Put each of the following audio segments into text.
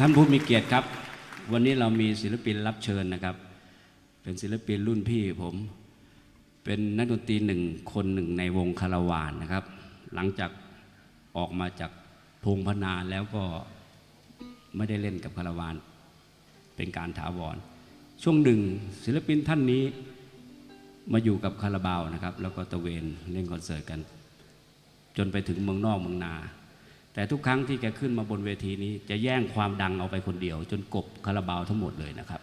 ท่านผู้มีเกียรติครับ วันนี้เรามีศิลปินรับเชิญนะครับ เป็นศิลปินรุ่นพี่ผม เป็นนักดนตรีหนึ่งคนหนึ่งในวงคาราวานนะครับ หลังจากออกมาจากพงพนาแล้วก็ไม่ได้เล่นกับคาราวาน เป็นการถาวร ช่วงหนึ่งศิลปินท่านนี้มาอยู่กับคาราบาวนะครับ แล้วก็ตะเวนเล่นคอนเสิร์ตกัน จนไปถึงเมืองนอกเมืองนา แต่ทุกครั้งที่แกขึ้นมาบนเวทีนี้ จะแย่งความดังเอาไปคนเดียว จนกบคาราบาวทั้งหมดเลยนะครับ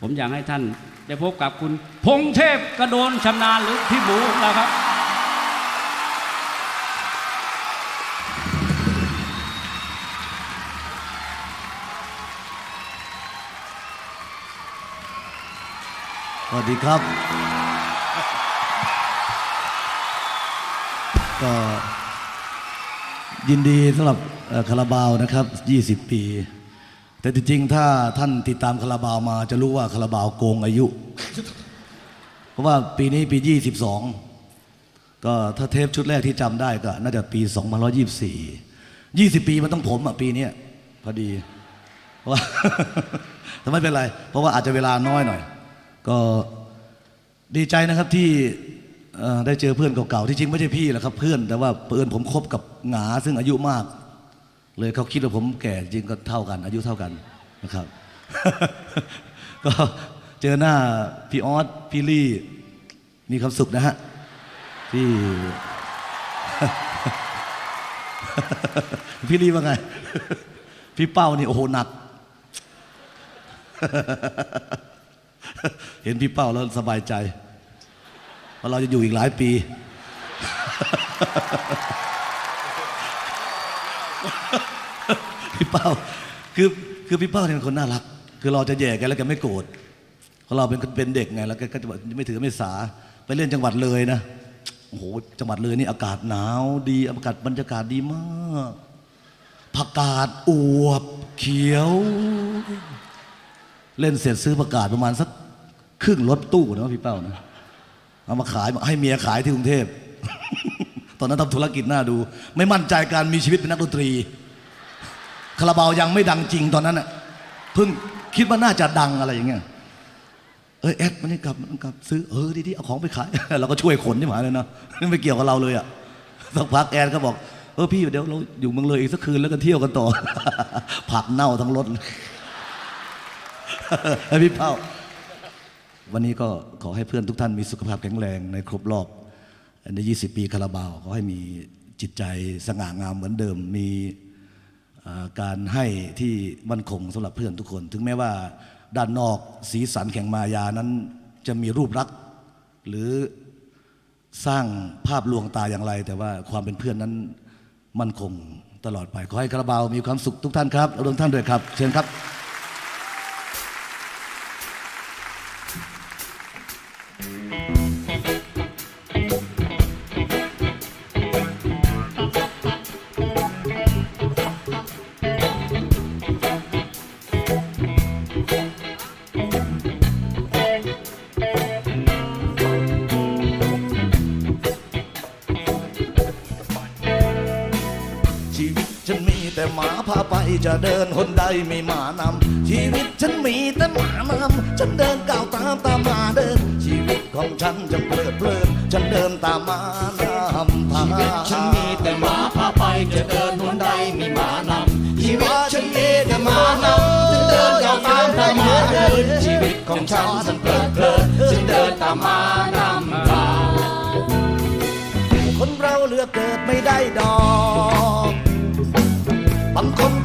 ผมอยากให้ท่านได้พบกับคุณ พงเทพกระโดนชำนาญหรือพี่หมูของเราครับสวัสดีครับ ก็ ยินดีสำหรับคาราบาวนะครับ 20 ปี แต่จริงๆ ถ้าท่านติดตามคาราบาวมาจะรู้ว่าคาราบาวโกงอายุ เพราะว่าปีนี้ปี 22 ก็ถ้าเทปชุดแรกที่จำได้ก็น่าจะปี2524 20 ปีมันต้องผมอะปีนี้พอดีว่าแต่ไม่เป็นไร เพราะว่าอาจจะเวลาน้อยหน่อย ก็ดีใจนะครับที่ ได้เจอเพื่อนเก่าๆ ที่จริงไม่ใช่พี่หรอกครับเพื่อนแต่ว่าเพื่อนผมคบกับหงาซึ่งอายุมาก เลยเขาคิดว่าผมแก่จริงก็เท่ากัน อายุเท่ากันนะครับ ก็เจอหน้าพี่ออสพี่ลี่มีความสุขนะฮะที่ พี่ลี่ว่าไง พี่เป้านี่โอ้โหหนัก เห็นพี่เป้าแล้วสบายใจ เพราะเราจะอยู่อีกหลายปี พี่เป้าคือคือพี่เป้าเนี่ยเป็นคนน่ารัก คือเราจะแย่แกันแล้วแกไม่โกรธเพราะเราเป็นเป็นเด็กไงแล้วแกก็จะแบบไม่ถือไม่สาไปเล่นจังหวัดเลยนะโอ้โหจังหวัดเลยนี่อากาศหนาวดีอากาศบรรยากาศดีมากผักกาดอวบเขียว เล่นเสร็จซื้อประกาศประมาณสักครึ่งรถตู้นะพี่เป้านะ เอามาขายให้เมียขายที่กรุงเทพ ตอนนั้นทำธุรกิจน่าดู ไม่มั่นใจการมีชีวิตเป็นนักดนตรีคาราบาวยังไม่ดังจริงตอนนั้นน่ะเพิ่งคิดว่าน่าจะดังอะไรอย่างเงี้ยเอ้ยแอดมันนี่กลับมันกลับซื้อเออดีๆเอาของไปขาย เราก็ช่วยขนที่หมายเลยนะไม่เกี่ยวกับเราเลยอะสักพักแอดก็บอกเออพี่เดี๋ยวเราอยู่เมืองเลยอีกสักคืนแล้วกันเที่ยวกันต่อ ผักเน่าทั้งรถให้พี่เป้า วันนี้ก็ขอให้เพื่อนทุกท่านมีสุขภาพแข็งแรงในครบรอบใน 20 ปีคาราบาวขอให้มีจิตใจสง่างามเหมือนเดิม มีการให้ที่มั่นคงสำหรับเพื่อนทุกคน ถึงแม้ว่าด้านนอกสีสันแข่งมายานั้นจะมีรูปลักษณ์หรือสร้างภาพลวงตาอย่างไร แต่ว่าความเป็นเพื่อนนั้นมั่นคงตลอดไป ขอให้คาราบาวมีความสุขทุกท่านครับรวมท่านด้วยครับ เชิญครับ จะเดินคนใดไม่หมานำชีวิตฉันมีแต่หมานำฉันเดินก้าวตามตามมาเดิน ชีวิตของฉันจะเพลิดเพลินฉันเดินตามมานำทางฉันมีแต่หมาพาไปจะเดินหนใดมีหมานำชีวิตฉันมีแต่หมานำฉันเดินก้าวตามตามหมาเดิน ชีวิตของฉันฉันเพลิดเพลินฉันเดินตามหมานำทางคนเราเลือกเกิดไม่ได้ดอกบางคน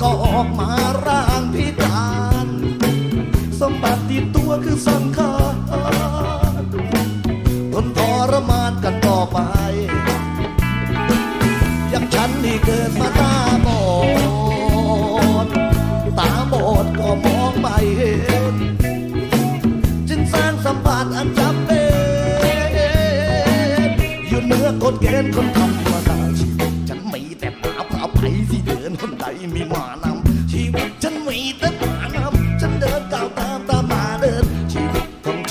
ก็ออกมาร่างพิการสมบัติติดตัวคือสังขารทนทรมานกันต่อไป อย่างฉันที่เกิดมาตาบอด ตาบอดก็มองไม่เห็น จึงสร้างสมผัสอันจำเป็น อยู่เหนือกฎเกณฑ์คนธรรมดาชีวิตฉันมีแต่หมาพาไปที่เดินคนใดมีมา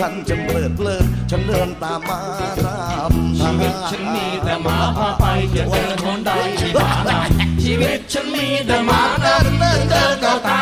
ฉันจะเพลิดเพลินฉันเดินตามมาตามชีวิตฉันมีแต่หมาพาไปอย่าเดินหนใดมีหมานำชีวิตฉันมีแต่หมานำฉันเดินเดินตาม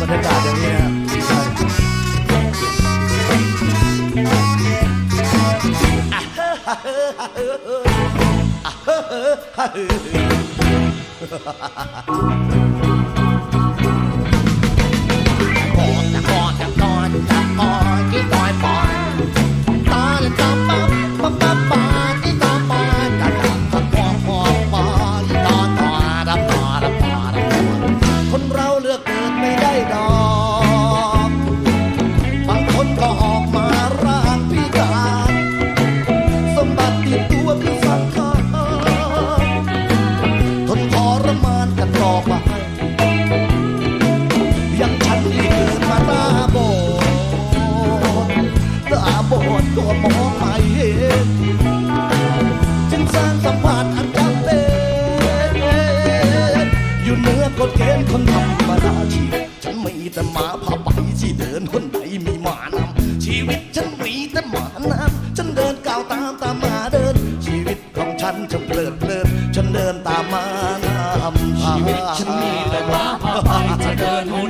บรรยากาศอย่างนี้นะใช่ก่ ก็มองไม่เห็นจึงสร้างสัมผัสอันจำเป็นอยู่เหนือกฎเกณฑ์คนธรรมดาชีวิตฉันมีแต่หมาผ้าใบที่เดินคนใดมีหมานำชีวิตฉันมีแต่หมานำฉันเดินก้าวตามตามมาเดิน ชีวิตของฉันจะเพลิดเพลินฉันเดินตามหมานำชีวิตฉันมีแต่หมาพาไปจะเดินหน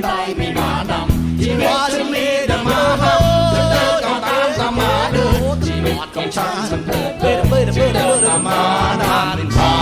นชีวิตของฉันฉั